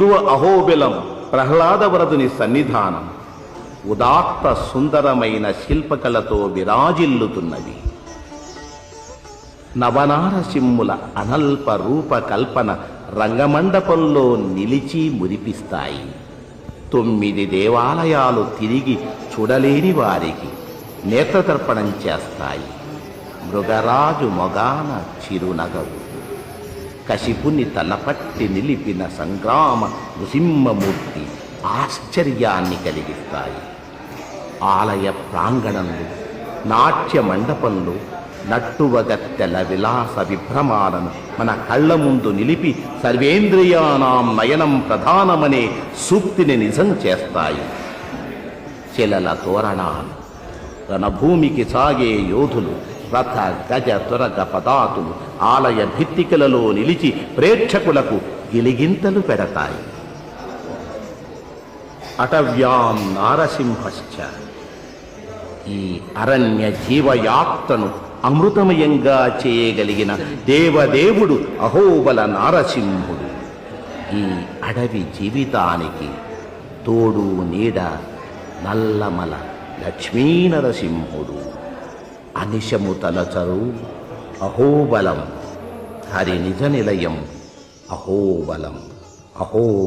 ధ్రువ అహోబిలం ప్రహ్లాదవరదుని సన్నిధానం. ఉదాత్త సుందరమైన శిల్పకళతో విరాజిల్లుతున్నది. నవనారసింహుల అనల్ప రూపకల్పన రంగమండపంలో నిలిచి మురిపిస్తాయి. తొమ్మిది దేవాలయాలు తిరిగి చూడలేని వారికి నేత్రతర్పణం చేస్తాయి. మృగరాజు మొగాన చిరునగవు. కశిపుని తలపట్టి నిలిపిన సంగ్రామ నృసింహమూర్తి ఆశ్చర్యాన్ని కలిగిస్తాయి. ఆలయ ప్రాంగణంలో నాట్య మండపంలో నట్టువగత్తెల విలాస విభ్రమాలను మన కళ్ళ ముందు నిలిపి సర్వేంద్రియానాం నయనం ప్రధానమనే సూక్తిని నిజం చేస్తాయి. శిలల తోరణాలు రణభూమికి సాగే యోధులు రథ గజ తురగ పదాతులు ఆలయ భిత్తికలలో నిలిచి ప్రేక్షకులకు గిలిగింతలు పెడతాయి. అటవ్యాం నారసింహశ్చ. ఈ అరణ్య జీవయాత్రను అమృతమయంగా చేయగలిగిన దేవదేవుడు అహోబల నారసింహుడు. ఈ అడవి జీవితానికి తోడు నీడ నల్లమల లక్ష్మీనరసింహుడు. అనిశము తలచరు. అహోబలం. హరి నిజ నిలయం. అహోబలం. అహో